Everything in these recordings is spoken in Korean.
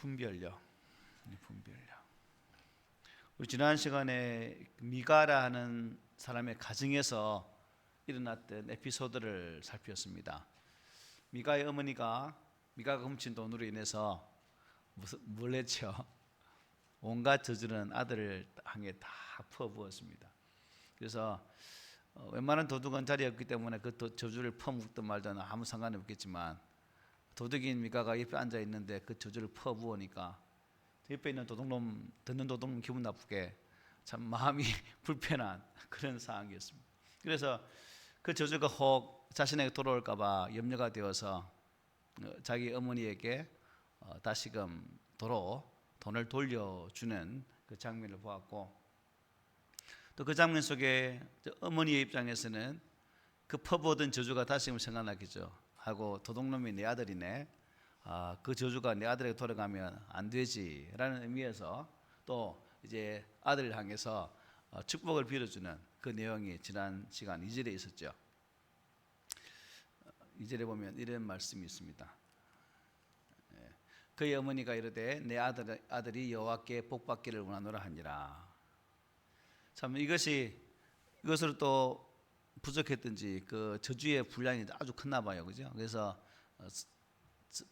분별력, 이 분별력. 우리 지난 시간에 미가라 하는 사람의 가정에서 일어났던 에피소드를 살폈습니다. 미가의 어머니가 미가가 훔친 돈으로 인해서 했죠? 온갖 저주는 아들을 향해 다 퍼부었습니다. 그래서 어, 웬만한 도둑은 자리에 없기 때문에 그 도- 저주를 퍼붓든 말든 아무 상관이 없겠지만 도둑인 미가가 옆에 앉아 있는데 그 저주를 퍼부으니까 옆에 있는 도둑놈 듣는 도둑놈 기분 나쁘게 참 마음이 불편한 그런 상황이었습니다. 그래서 그 저주가 혹 자신에게 돌아올까봐 염려가 되어서 어, 자기 어머니에게 어, 다시금 도로 돈을 돌려주는 그 장면을 보았고 또 그 장면 속에 저 어머니의 입장에서는 그 퍼부어던 저주가 다시금 생각나겠죠. 하고 도둑놈이 내 아들이네. 아, 그 저주가 내 아들에게 돌아가면 안 되지라는 의미에서 또 이제 아들을 향해서 어, 축복을 빌어주는 그 내용이 지난 시간 2절에 있었죠. 2절에 보면 이런 말씀이 있습니다. 예, 그의 어머니가 이르되 내 아들, 아들이 여호와께 복받기를 원하노라 하니라. 참 이것이 이것으로 또 부족했든지 그 저주의 분량이 아주 컸나 봐요, 그죠? 그래서 어,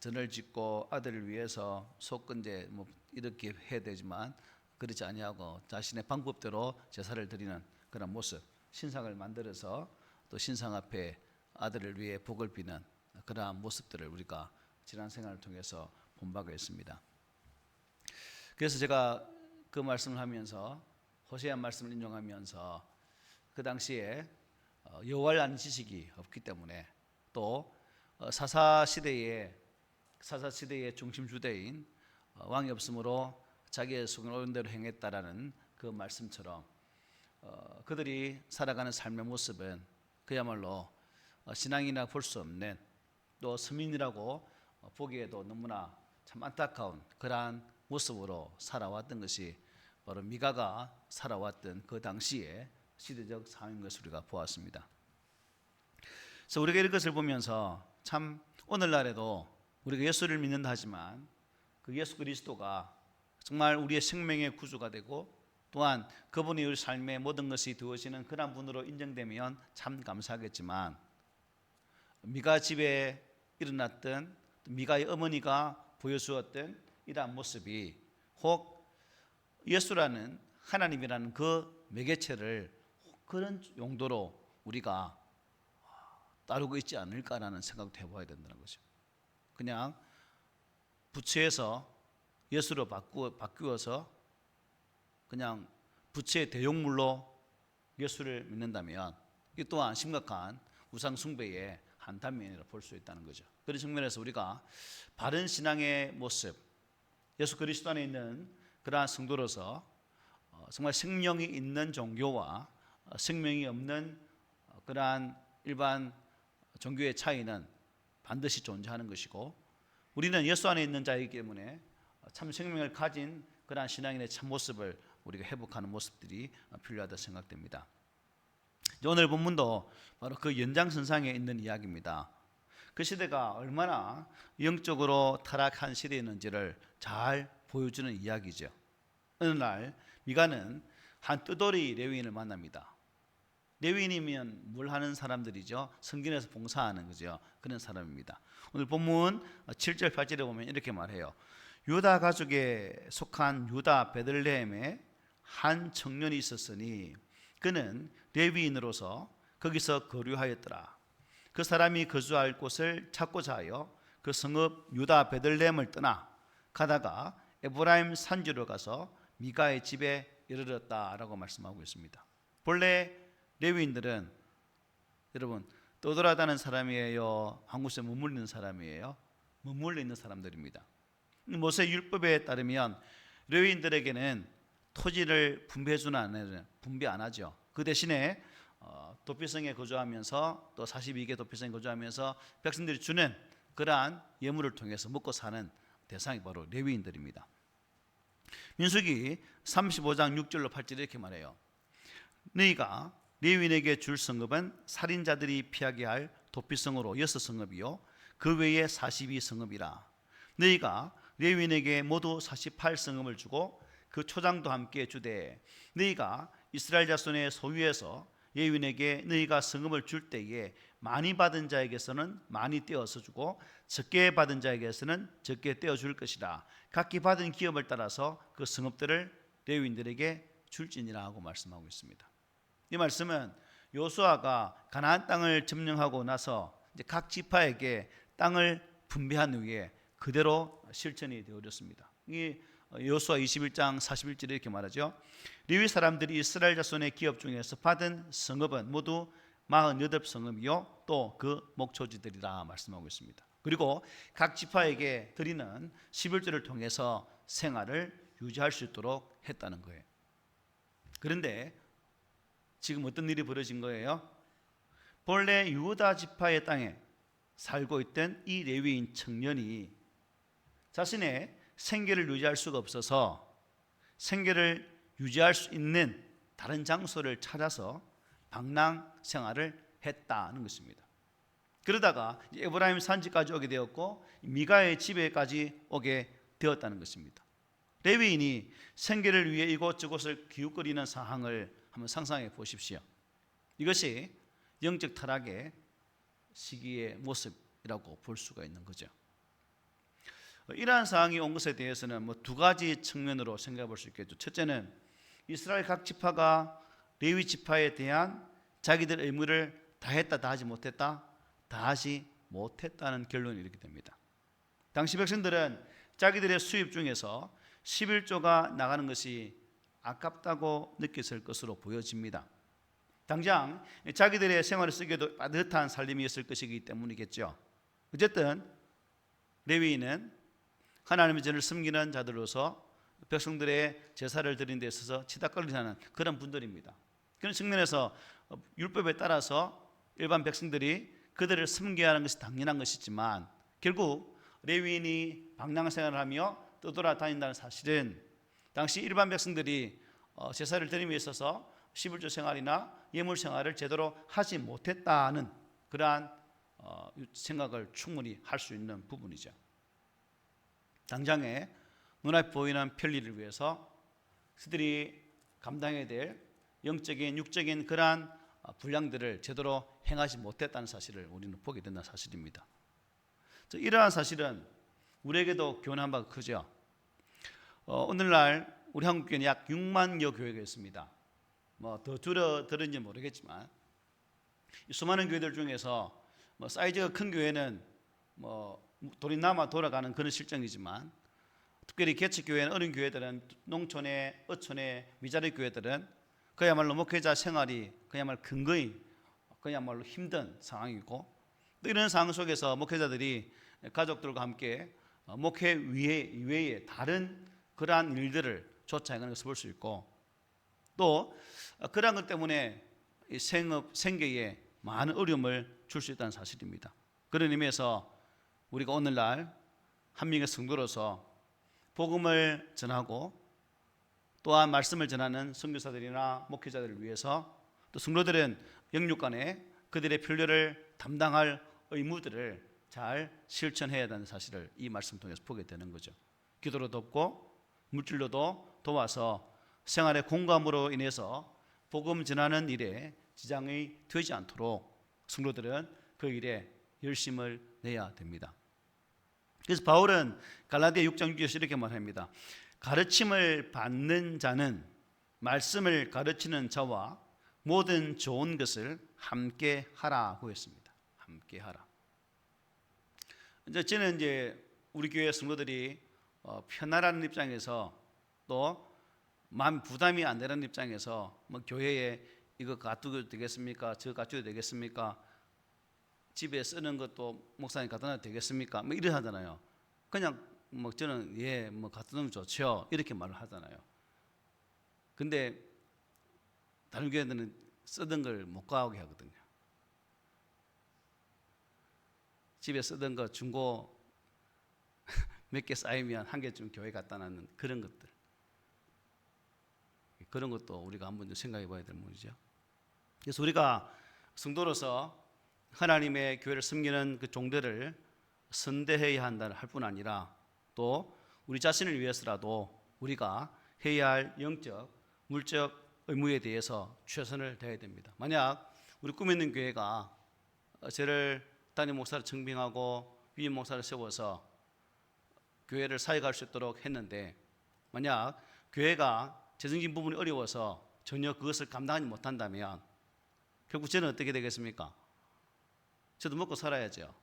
전을 짓고 아들을 위해서 속건제 뭐 이렇게 해야 되지만 그렇지 아니하고 자신의 방법대로 제사를 드리는 그런 모습, 신상을 만들어서 또 신상 앞에 아들을 위해 복을 비는 그러한 모습들을 우리가 지난 생활을 통해서 본 바가 있습니다. 그래서 제가 그 말씀을 하면서 호세아 말씀을 인용하면서 그 당시에 어, 여호와를 아는 지식이 없기 때문에 또 어, 사사 시대에 사사 시대의 중심 주대인 어, 왕이 없으므로 자기의 속은 옳은 대로 행했다라는 그 말씀처럼 어, 그들이 살아가는 삶의 모습은 그야말로 어, 신앙이나 볼 수 없는 또 서민이라고 어, 보기에도 너무나 참 안타까운 그러한 모습으로 살아왔던 것이 바로 미가가 살아왔던 그 당시의 시대적 상황인 것을 우리가 보았습니다. 그래서 우리가 이것을 보면서 참 오늘날에도 우리가 예수를 믿는다 하지만 그 예수 그리스도가 정말 우리의 생명의 구주가 되고 또한 그분이 우리 삶의 모든 것이 되어지는 그런 분으로 인정되면 참 감사하겠지만 미가 집에 일어났던 미가의 어머니가 보여주었던 이러한 모습이 혹 예수라는 하나님이라는 그 매개체를 그런 용도로 우리가 따르고 있지 않을까라는 생각도 해봐야 된다는 거죠. 그냥 부채에서 예수로 바꾸어, 바꾸어서 그냥 부채의 대용물로 예수를 믿는다면 이 또한 심각한 우상 숭배의 한 단면이라 볼 수 있다는 거죠. 그런 측면에서 우리가 바른 신앙의 모습, 예수 그리스도 안에 있는 그러한 성도로서 어, 정말 생명이 있는 종교와 어, 생명이 없는 어, 그러한 일반 종교의 차이는 반드시 존재하는 것이고 우리는 예수 안에 있는 자이기 때문에 참 생명을 가진 그러한 신앙인의 참 모습을 우리가 회복하는 모습들이 필요하다 생각됩니다. 오늘 본문도 바로 그 연장선상에 있는 이야기입니다. 그 시대가 얼마나 영적으로 타락한 시대였는지를 잘 보여주는 이야기죠. 어느 날 미가는 한 뜨돌이 레위인을 만납니다. 레위인이면 뭘 하는 사람들이죠? 성전에서 봉사하는 거죠. 그런 사람입니다. 오늘 본문 7절 8절에 보면 이렇게 말해요. 유다 가족에 속한 유다 베들레헴에 한 청년이 있었으니 그는 레위인으로서 거기서 거류하였더라. 그 사람이 거주할 곳을 찾고자 하여 그 성읍 유다 베들레헴을 떠나 가다가 에브라임 산지로 가서 미가의 집에 이르렀다라고 말씀하고 있습니다. 본래 레위인들은 여러분 떠돌아다는 사람이에요. 한 곳에 머물리는 사람이에요. 머물러 있는 사람들입니다. 모세 율법에 따르면 레위인들에게는 토지를 분배해 주는 안 분배 안 하죠. 그 대신에 어, 도피성에 거주하면서 또 42개 도피성에 거주하면서 백성들이 주는 그러한 예물을 통해서 먹고 사는 대상이 바로 레위인들입니다. 민수기 35장 6절로 8절 이렇게 말해요. 너희가 레위인에게 줄 성읍은 살인자들이 피하게 할 도피성으로 여섯 성읍이요. 그 외에 42성읍이라. 너희가 레위인에게 모두 48성읍을 주고 그 초장도 함께 주되 너희가 이스라엘 자손의 소유에서 레위인에게 너희가 성읍을 줄 때에 많이 받은 자에게서는 많이 떼어서 주고 적게 받은 자에게서는 적게 떼어 줄 것이라. 각기 받은 기업을 따라서 그 성읍들을 레위인들에게 줄지니라 하고 말씀하고 있습니다. 이 말씀은 요수아가 가나안 땅을 점령하고 나서 각 지파에게 땅을 분배한 후에 그대로 실천이 되어졌습니다. 이 요수아 21장 41절에 이렇게 말하죠. 레위 사람들이 이스라엘 자손의 기업 중에서 받은 성읍은 모두 48 성읍이요 또 그 목초지들이라 말씀하고 있습니다. 그리고 각 지파에게 드리는 11절을 통해서 생활을 유지할 수 있도록 했다는 거예요. 그런데 지금 어떤 일이 벌어진 거예요? 본래 유다 지파의 땅에 살고 있던 이 레위인 청년이 자신의 생계를 유지할 수가 없어서 생계를 유지할 수 있는 다른 장소를 찾아서 방랑 생활을 했다는 것입니다. 그러다가 에브라임 산지까지 오게 되었고 미가의 집에까지 오게 되었다는 것입니다. 레위인이 생계를 위해 이곳저곳을 기웃거리는 상황을 한번 상상해 보십시오. 이것이 영적 타락의 시기의 모습이라고 볼 수가 있는 거죠. 이러한 상황이 온 것에 대해서는 뭐 두 가지 측면으로 생각해 볼 수 있겠죠. 첫째는 이스라엘 각 지파가 레위 지파에 대한 자기들 의무를 다 했다 다 하지 못했다 다 하지 못했다는 결론이 이렇게 됩니다. 당시 백성들은 자기들의 수입 중에서 11조가 나가는 것이 아깝다고 느꼈을 것으로 보여집니다. 당장 자기들의 생활을 쓰기에도 빠듯한 살림이었을 것이기 때문이겠죠. 어쨌든 레위인은 하나님의 전을 섬기는 자들로서 백성들의 제사를 드리는 데 있어서 치닥거리는 그런 분들입니다. 그런 측면에서 율법에 따라서 일반 백성들이 그들을 섬겨야 하는 것이 당연한 것이지만 결국 레위인이 방랑 생활을 하며 떠돌아다닌다는 사실은 당시 일반 백성들이 어, 제사를 드림에 있어서 11조 생활이나 예물 생활을 제대로 하지 못했다는 그러한 어, 생각을 충분히 할 수 있는 부분이죠. 당장에 눈앞에 보이는 편리를 위해서 그들이 감당해야 될 영적인 육적인 그러한 어, 분량들을 제대로 행하지 못했다는 사실을 우리는 보게 된다는 사실입니다. 이러한 사실은 우리에게도 교훈한 바가 크죠. 어, 오늘날 우리 한국 교회는 약 6만여 교회가 있습니다. 뭐더 줄어들은지 모르겠지만 수많은 교회들 중에서 뭐 사이즈가 큰 교회는 뭐 돈이 남아 돌아가는 그런 실정이지만 특별히 개척 교회는 어린 교회들은 농촌의 어촌의 미자리 교회들은 그야말로 목회자 생활이 그야말로 근거히 그야말로 힘든 상황이고 또 이런 상황 속에서 목회자들이 가족들과 함께 목회 위에 이외에 다른 그러한 일들을 쫓아가는 것을 볼 수 있고 또 그러한 것 때문에 생업 생계에 많은 어려움을 줄 수 있다는 사실입니다. 그런 의미에서 우리가 오늘날 한 명의 성도로서 복음을 전하고 또한 말씀을 전하는 선교사들이나 목회자들을 위해서 또 성도들은 영육간에 그들의 편료를 담당할 의무들을 잘 실천해야 한다는 사실을 이 말씀 통해서 보게 되는 거죠. 기도로 돕고 물질로도 도와서 생활의 공감으로 인해서 복음 전하는 일에 지장이 되지 않도록 성도들은 그 일에 열심을 내야 됩니다. 그래서 바울은 갈라디아 6장 6절에서 이렇게 말합니다. 가르침을 받는 자는 말씀을 가르치는 자와 모든 좋은 것을 함께 하라고 했습니다. 함께 하라. 이제 저는 이제 우리 교회 성도들이 어, 편안한 입장에서 또 마음 부담이 안 되는 입장에서 뭐 교회에 이거 갖두도 되겠습니까? 저 갖춰도 되겠습니까? 집에 쓰는 것도 목사님 갖다 놔도 되겠습니까? 뭐 이래 하잖아요. 그냥 뭐 저는 예, 뭐 갖다 놓으면 좋죠. 이렇게 말을 하잖아요. 근데 다른 교회들은 쓰던 걸 못 가게 하거든요. 집에 쓰던 거 중고 몇 개 쌓이면 한 개쯤 교회 갖다 놨는 그런 것들. 그런 것도 우리가 한번 생각해 봐야 될 문제죠. 그래서 우리가 성도로서 하나님의 교회를 섬기는 그 종들을 선대해야 한다 할 뿐 아니라 또 우리 자신을 위해서라도 우리가 해야 할 영적, 물적 의무에 대해서 최선을 다해야 됩니다. 만약 우리 꿈에 있는 교회가 어, 저를 담임 목사를 증빙하고 위임 목사를 세워서 교회를 사역할 수 있도록 했는데 만약 교회가 재정적인 부분이 어려워서 전혀 그것을 감당하지 못한다면 결국 저는 어떻게 되겠습니까? 저도 먹고 살아야죠.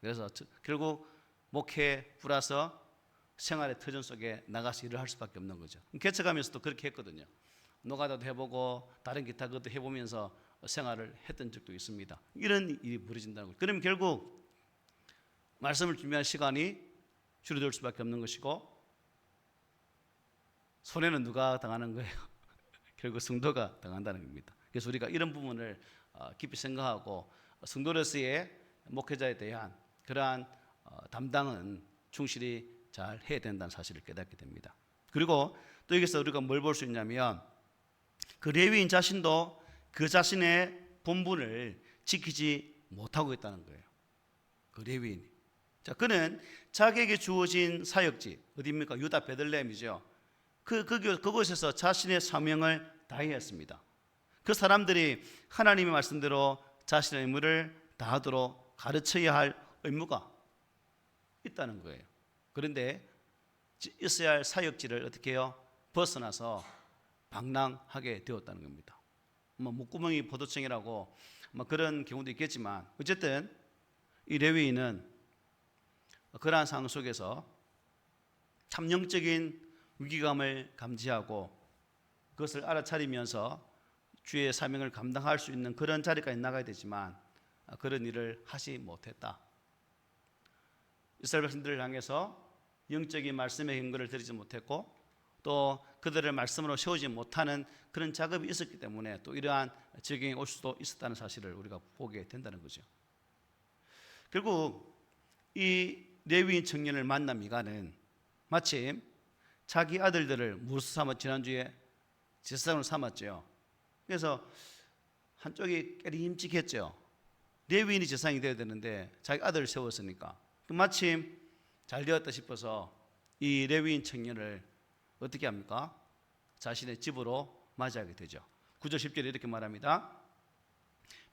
그래서 저- 결국 목회 플러스 생활의 터전 속에 나가서 일을 할 수밖에 없는 거죠. 개척하면서도 그렇게 했거든요. 노가다도 해보고 다른 기타 것도 해보면서 생활을 했던 적도 있습니다. 이런 일이 벌어진다는 거죠. 그러면 결국 말씀을 준비할 시간이 줄어들 수밖에 없는 것이고 손해는 누가 당하는 거예요? 결국 성도가 당한다는 겁니다. 그래서 우리가 이런 부분을 어, 깊이 생각하고 성도로서의 목회자에 대한 그러한 어, 담당은 충실히 잘 해야 된다는 사실을 깨닫게 됩니다. 그리고 또 여기서 우리가 뭘 볼 수 있냐면 그 레위인 자신도 그 자신의 본분을 지키지 못하고 있다는 거예요. 그 레위인이. 자, 그는 자기에게 주어진 사역지 어디입니까? 유다 베들레헴이죠. 그, 그 그곳에서 자신의 사명을 다했습니다. 그 사람들이 하나님의 말씀대로 자신의 의무를 다하도록 가르쳐야 할 의무가 있다는 거예요. 그런데 지- 있어야 할 사역지를 어떻게 해요? 벗어나서 방랑하게 되었다는 겁니다. 뭐 목구멍이 포도청이라고 뭐 그런 경우도 있겠지만 어쨌든 이 레위인은 그러한 상황 속에서 참 영적인 위기감을 감지하고 그것을 알아차리면서 주의 사명을 감당할 수 있는 그런 자리까지 나가야 되지만 그런 일을 하지 못했다. 이스라엘 백성들을 향해서 영적인 말씀의 근거를 드리지 못했고 또 그들을 말씀으로 세우지 못하는 그런 작업이 있었기 때문에 또 이러한 적용이 올 수도 있었다는 사실을 우리가 보게 된다는 거죠. 결국 이 레위인 청년을 만난 미가는 마침 자기 아들들을 무릇 삼아 지난주에 제사장으로 삼았죠. 그래서 한쪽이 깨림직했죠. 레위인이 제사장이 되어야 되는데 자기 아들을 세웠으니까 그 마침 잘 되었다 싶어서 이 레위인 청년을 어떻게 합니까? 자신의 집으로 맞이하게 되죠. 9절 10절에 이렇게 말합니다.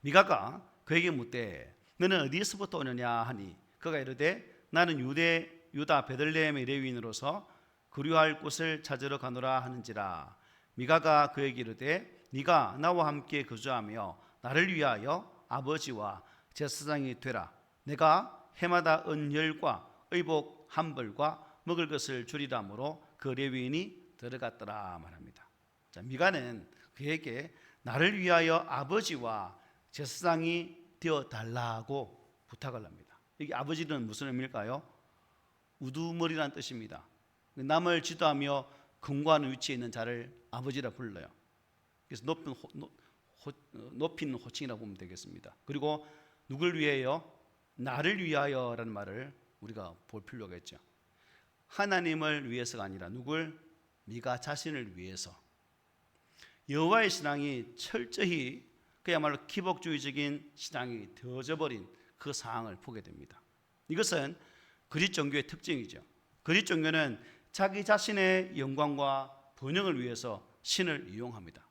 미가가 그에게 묻되 너는 어디에서부터 오느냐 하니 그가 이르되 나는 유대 유다 베들레헴의 레위인으로서 그리할 곳을 찾으러 가노라 하는지라 미가가 그에게 이르되 네가 나와 함께 거주하며 나를 위하여 아버지와 제사장이 되라 내가 해마다 은열과 의복 한 벌과 먹을 것을 주리라므로 그 레위인이 들어갔더라 말합니다. 자, 미가는 그에게 나를 위하여 아버지와 제사장이 되어 달라고 부탁을 합니다. 여기 아버지는 무슨 의미일까요? 우두머리라는 뜻입니다. 남을 지도하며 근거하는 위치에 있는 자를 아버지라 불러요. 그래서 높은 호, 노, 호, 어, 높인 호칭이라고 보면 되겠습니다. 그리고 누굴 위하여? 나를 위하여라는 말을 우리가 볼 필요가 있죠. 하나님을 위해서가 아니라 누굴? 네가 자신을 위해서. 여호와의 신앙이 철저히 그야말로 기복주의적인 신앙이 되어져 버린 그 상황을 보게 됩니다. 이것은 그리스 종교의 특징이죠. 그리스 종교는 자기 자신의 영광과 번영을 위해서 신을 이용합니다.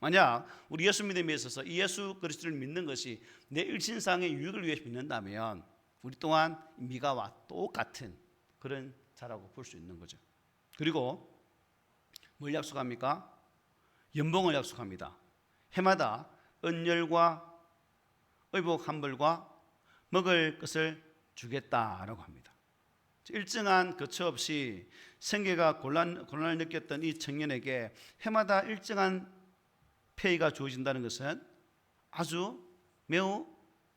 만약 우리 예수 믿음에 있어서 이 예수 그리스도를 믿는 것이 내 일신상의 유익을 위해 믿는다면 우리 또한 미가와 똑같은 그런 자라고 볼 수 있는 거죠. 그리고 뭘 약속합니까? 연봉을 약속합니다. 해마다 은열과 의복 한 벌과 먹을 것을 주겠다라고 합니다. 일정한 거처 없이 생계가 곤란, 곤란을 느꼈던 이 청년에게 해마다 일정한 페이가 주어진다는 것은 아주 매우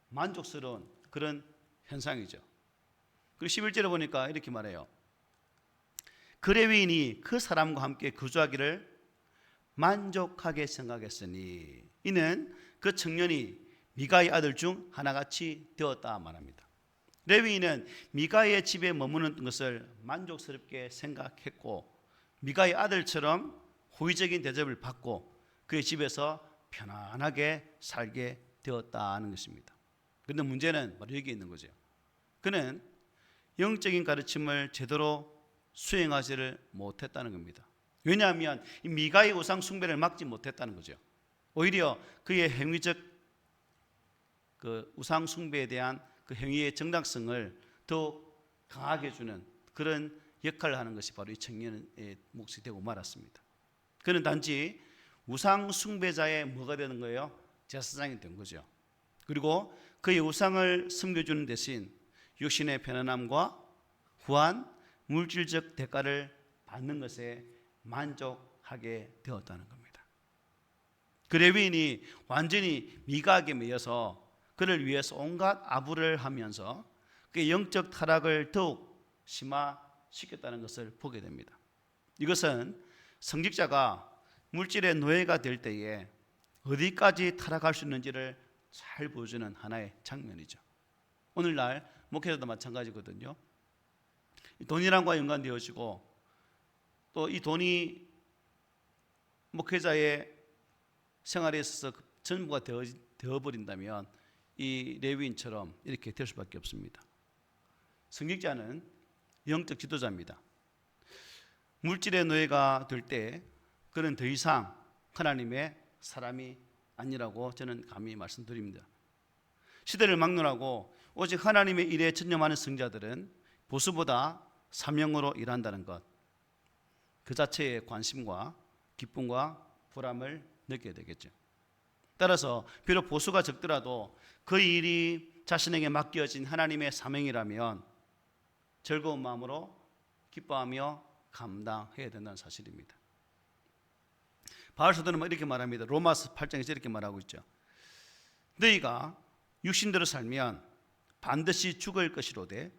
만족스러운 그런 현상이죠. 그리고 11절에 보니까 이렇게 말해요. 그 레위인이 그 사람과 함께 거주하기를 만족하게 생각했으니 이는 그 청년이 미가의 아들 중 하나같이 되었다 말합니다. 레위인은 미가의 집에 머무는 것을 만족스럽게 생각했고 미가의 아들처럼 호의적인 대접을 받고 그의 집에서 편안하게 살게 되었다는 것입니다. 그런데 문제는 바로 여기 있는 거죠. 그는 영적인 가르침을 제대로 수행하지를 못했다는 겁니다. 왜냐하면 이 미가의 우상 숭배를 막지 못했다는 거죠. 오히려 그의 행위적 그 우상 숭배에 대한 그 행위의 정당성을 더욱 강하게 주는 그런 역할을 하는 것이 바로 이 청년의 몫이 되고 말았습니다. 그는 단지 우상 숭배자의 뭐가 되는 거예요? 제사장이 된 거죠. 그리고 그의 우상을 섬겨주는 대신 육신의 편안함과 후한 물질적 대가를 받는 것에 만족하게 되었다는 겁니다. 그 레위인이 완전히 미각에 매여서 그를 위해서 온갖 아부를 하면서 그 영적 타락을 더욱 심화시켰다는 것을 보게 됩니다. 이것은 성직자가 물질의 노예가 될 때에 어디까지 타락할 수 있는지를 잘 보여주는 하나의 장면이죠. 오늘날 목회자도 마찬가지거든요. 돈이란과 연관되어지고 또 이 돈이 목회자의 생활에 있어서 전부가 되어, 되어버린다면 이 레위인처럼 이렇게 될 수밖에 없습니다. 성직자는 영적 지도자입니다. 물질의 노예가 될 때 그는 더 이상 하나님의 사람이 아니라고 저는 감히 말씀드립니다. 시대를 막론하고 오직 하나님의 일에 전념하는 성자들은 보수보다 사명으로 일한다는 것, 그 자체의 관심과 기쁨과 보람을 느끼게 되겠죠. 따라서 비록 보수가 적더라도 그 일이 자신에게 맡겨진 하나님의 사명이라면 즐거운 마음으로 기뻐하며 감당해야 된다는 사실입니다. 바울 사도는 이렇게 말합니다. 로마서 8장에서 이렇게 말하고 있죠. 너희가 육신대로 살면 반드시 죽을 것이로되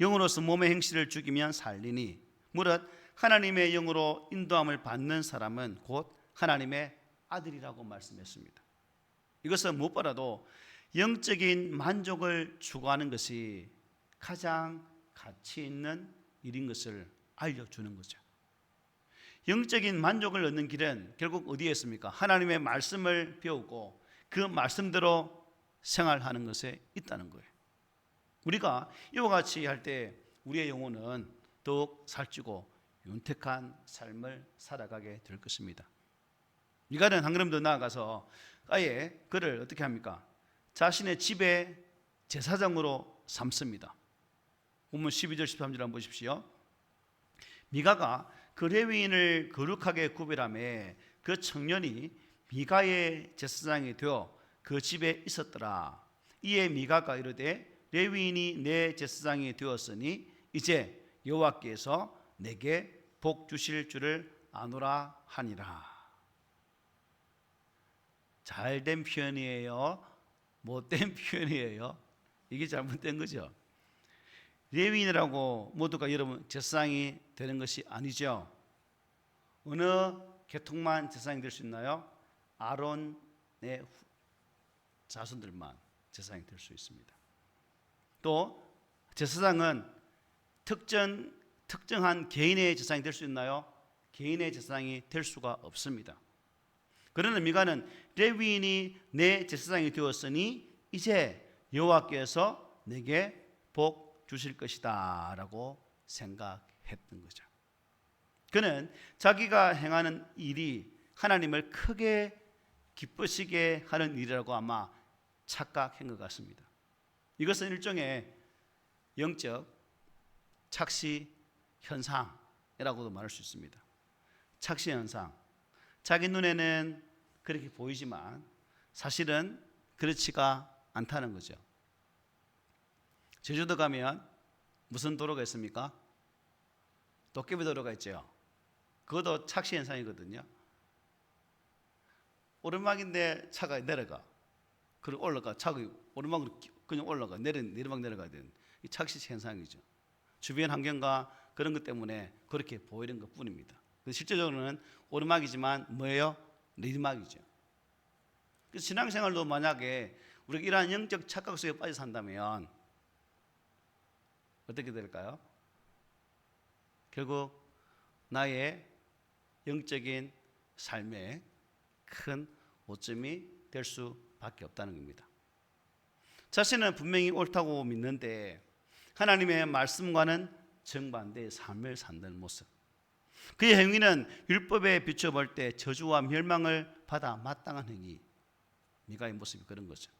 영으로서 몸의 행실을 죽이면 살리니 무릇 하나님의 영으로 인도함을 받는 사람은 곧 하나님의 아들이라고 말씀했습니다. 이것은 무엇보다도 영적인 만족을 추구하는 것이 가장 가치 있는 일인 것을 알려주는 거죠. 영적인 만족을 얻는 길은 결국 어디에 있습니까? 하나님의 말씀을 배우고 그 말씀대로 생활하는 것에 있다는 거예요. 우리가 이와 같이 할 때 우리의 영혼은 더욱 살찌고 윤택한 삶을 살아가게 될 것입니다. 이 가는 한 걸음 더 나아가서 아예 그를 어떻게 합니까? 자신의 집에 제사장으로 삼습니다. 본문 12절 13절 한번 보십시오. 미가가 그 레위인을 거룩하게 구별함에 그 청년이 미가의 제사장이 되어 그 집에 있었더라. 이에 미가가 이르되 레위인이 내 제사장이 되었으니 이제 여호와께서 내게 복 주실 줄을 아노라 하니라. 잘된 표현이에요. 못된 표현이에요. 이게 잘못된 거죠. 레위인이라고 모두가 여러분 제사장이 되는 것이 아니죠. 어느 계통만 제사장이 될 수 있나요? 아론의 자손들만 제사장이 될 수 있습니다. 또 제사장은 특정 특정한 개인의 제사장이 될 수 있나요? 개인의 제사장이 될 수가 없습니다. 그러나 미가는 레위인이 내 제사장이 되었으니 이제 여호와께서 내게 복 주실 것이다라고 생각했던 거죠. 그는 자기가 행하는 일이 하나님을 크게 기쁘시게 하는 일이라고 아마 착각한 것 같습니다. 이것은 일종의 영적 착시 현상이라고도 말할 수 있습니다. 착시 현상. 자기 눈에는 그렇게 보이지만 사실은 그렇지가 않다는 거죠. 제주도 가면 무슨 도로가 있습니까? 도깨비 도로가 있죠. 그것도 착시 현상이거든요. 오르막인데 차가 내려가. 그리고 올라가. 차가 오르막으로 그냥 올라가. 내려, 내리막 내려가야 되는 이 착시 현상이죠. 주변 환경과 그런 것 때문에 그렇게 보이는 것 뿐입니다. 실제적으로는 오르막이지만 뭐예요? 내리막이죠. 그래서 신앙생활도 만약에 우리가 이러한 영적 착각 속에 빠져 산다면 어떻게 될까요? 결국 나의 영적인 삶에 큰 오점이 될 수밖에 없다는 겁니다. 자신은 분명히 옳다고 믿는데 하나님의 말씀과는 정반대의 삶을 산다는 모습. 그의 행위는 율법에 비춰볼 때 저주와 멸망을 받아 마땅한 행위. 미가의 모습이 그런 거죠.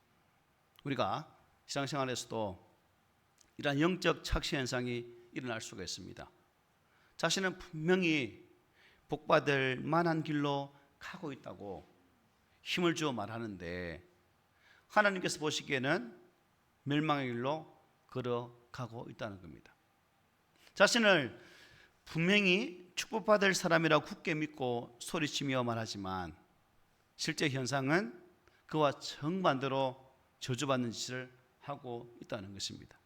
우리가 신앙생활에서도 이러한 영적 착시 현상이 일어날 수가 있습니다. 자신은 분명히 복받을 만한 길로 가고 있다고 힘을 주어 말하는데 하나님께서 보시기에는 멸망의 길로 걸어가고 있다는 겁니다. 자신을 분명히 축복받을 사람이라고 굳게 믿고 소리치며 말하지만 실제 현상은 그와 정반대로 저주받는 짓을 하고 있다는 것입니다.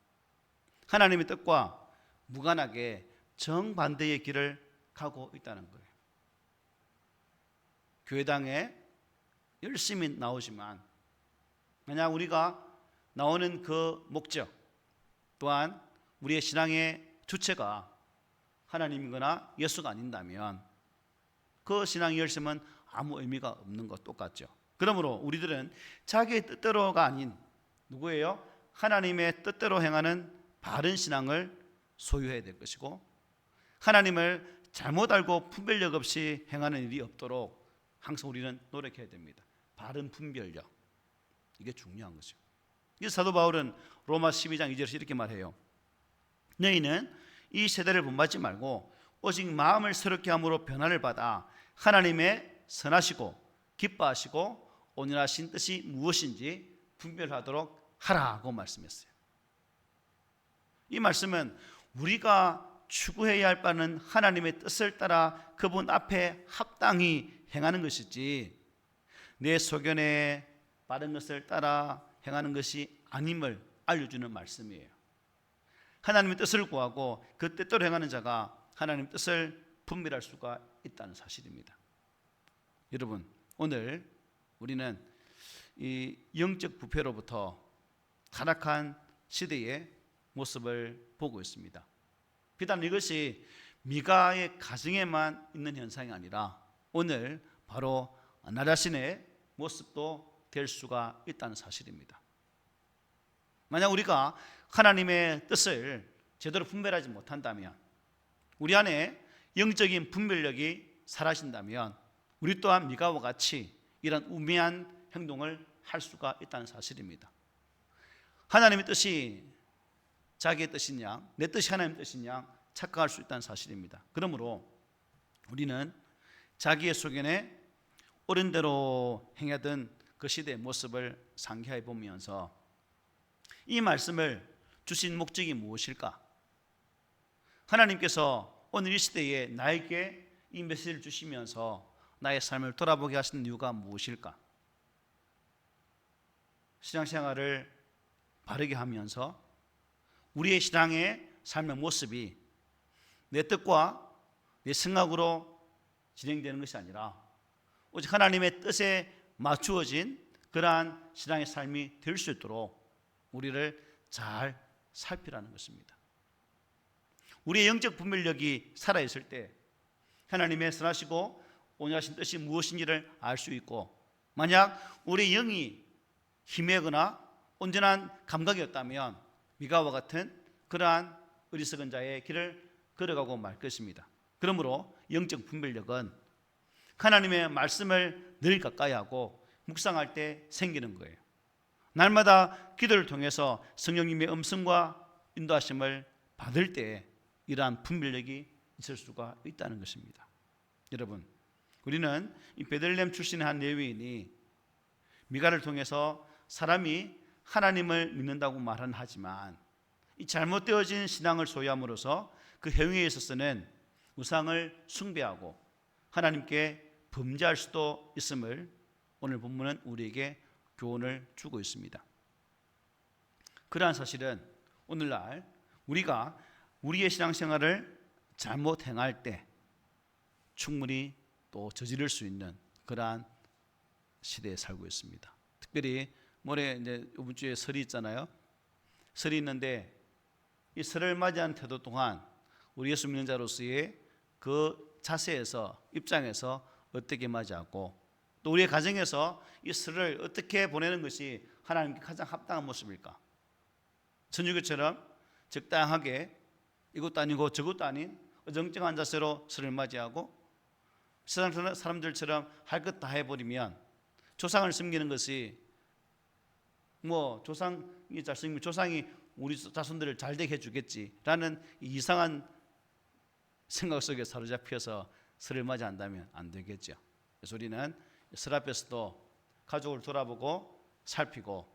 하나님의 뜻과 무관하게 정반대의 길을 가고 있다는 거예요. 교회당에 열심히 나오지만 만약 우리가 나오는 그 목적 또한 우리의 신앙의 주체가 하나님이거나 예수가 아닌다면 그 신앙의 열심은 아무 의미가 없는 것 똑같죠. 그러므로 우리들은 자기의 뜻대로가 아닌 누구예요? 하나님의 뜻대로 행하는 바른 신앙을 소유해야 될 것이고 하나님을 잘못 알고 분별력 없이 행하는 일이 없도록 항상 우리는 노력해야 됩니다. 바른 분별력 이게 중요한 거죠. 이 사도 바울은 로마 12장 2절에서 이렇게 말해요. 너희는 이 세대를 본받지 말고 오직 마음을 새롭게 함으로 변화를 받아 하나님의 선하시고 기뻐하시고 온전하신 뜻이 무엇인지 분별하도록 하라고 말씀했어요. 이 말씀은 우리가 추구해야 할 바는 하나님의 뜻을 따라 그분 앞에 합당히 행하는 것이지 내 소견에 바른 것을 따라 행하는 것이 아님을 알려주는 말씀이에요. 하나님의 뜻을 구하고 그 뜻대로 행하는 자가 하나님의 뜻을 분별할 수가 있다는 사실입니다. 여러분, 오늘 우리는 이 영적 부패로부터 타락한 시대의 모습을 보고 있습니다. 비단 이것이 미가의 가정에만 있는 현상이 아니라 오늘 바로 나 자신의 모습도 될 수가 있다는 사실입니다. 만약 우리가 하나님의 뜻을 제대로 분별하지 못한다면 우리 안에 영적인 분별력이 사라진다면 우리 또한 미가와 같이 이런 우매한 행동을 할 수가 있다는 사실입니다. 하나님의 뜻이 자기의 뜻이냐, 내 뜻이 하나님의 뜻이냐 착각할 수 있다는 사실입니다. 그러므로 우리는 자기의 소견에 옳은 대로 행하던 그 시대의 모습을 상기해 보면서 이 말씀을 주신 목적이 무엇일까? 하나님께서 오늘 이 시대에 나에게 이 메시지를 주시면서 나의 삶을 돌아보게 하신 이유가 무엇일까? 신앙생활을 바르게 하면서 우리의 신앙의 삶의 모습이 내 뜻과 내 생각으로 진행되는 것이 아니라 오직 하나님의 뜻에 맞추어진 그러한 신앙의 삶이 될 수 있도록 우리를 잘 살피라는 것입니다. 우리의 영적 분별력이 살아 있을 때 하나님의 선하시고 온유하신 뜻이 무엇인지를 알 수 있고 만약 우리 영이 희매거나 온전한 감각이었다면 미가와 같은 그러한 어리석은 자의 길을 걸어가고 말 것입니다. 그러므로 영적 분별력은 하나님의 말씀을 늘 가까이 하고 묵상할 때 생기는 거예요. 날마다 기도를 통해서 성령님의 음성과 인도하심을 받을 때 이러한 분별력이 있을 수가 있다는 것입니다. 여러분, 우리는 이 베들레헴 출신의 한 레위인이 미가를 통해서 사람이 하나님을 믿는다고 말은 하지만 이 잘못되어진 신앙을 소유함으로써 그 행위에 있어서는 우상을 숭배하고 하나님께 범죄할 수도 있음을 오늘 본문은 우리에게 교훈을 주고 있습니다. 그러한 사실은 오늘날 우리가 우리의 신앙생활을 잘못 행할 때 충분히 또 저지를 수 있는 그러한 시대에 살고 있습니다. 특별히 모레 이제 이번 주에 설이 있잖아요. 설이 있는데 이 설을 맞이한 태도 동안 우리 예수 믿는 자로서의 그 자세에서 입장에서 어떻게 맞이하고 또 우리의 가정에서 이 설을 어떻게 보내는 것이 하나님께 가장 합당한 모습일까? 천주교처럼 적당하게 이것도 아니고 저것도 아닌 어정쩡한 자세로 설을 맞이하고 세상 사람들처럼 할 것 다 해버리면 조상을 섬기는 것이 뭐 조상이 자식이 조상이 우리 자손들을 잘 되게 해주겠지라는 이 이상한 생각 속에 사로잡혀서 설을 맞이한다면 안 되겠죠. 그래서 우리는 설 앞에서도 가족을 돌아보고 살피고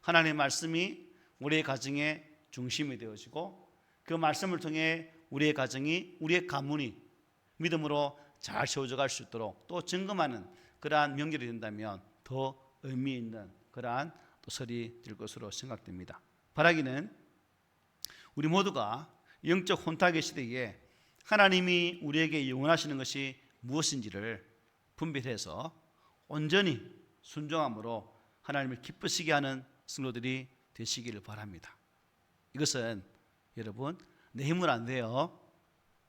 하나님의 말씀이 우리의 가정의 중심이 되어지고 그 말씀을 통해 우리의 가정이 우리의 가문이 믿음으로 잘 세워져 갈 수 있도록 또 점검하는 그러한 명절이 된다면 더 의미 있는 그러한 또 설이 될 것으로 생각됩니다. 바라기는 우리 모두가 영적 혼탁의 시대에 하나님이 우리에게 영원하시는 것이 무엇인지를 분별해서 온전히 순종함으로 하나님을 기쁘시게 하는 성도들이 되시기를 바랍니다. 이것은 여러분 내 힘은 안 돼요.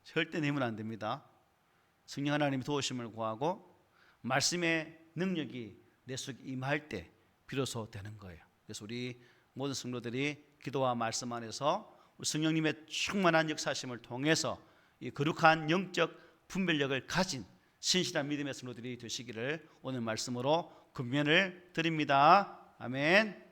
절대 내 힘은 안 됩니다. 성령 하나님의 도우심을 구하고 말씀의 능력이 내 속에 임할 때 비로소 되는 거예요. 그래서 우리 모든 성도들이 기도와 말씀 안에서 성령님의 충만한 역사심을 통해서 이 거룩한 영적 분별력을 가진 신실한 믿음의 성도들이 되시기를 오늘 말씀으로 금면을 드립니다. 아멘.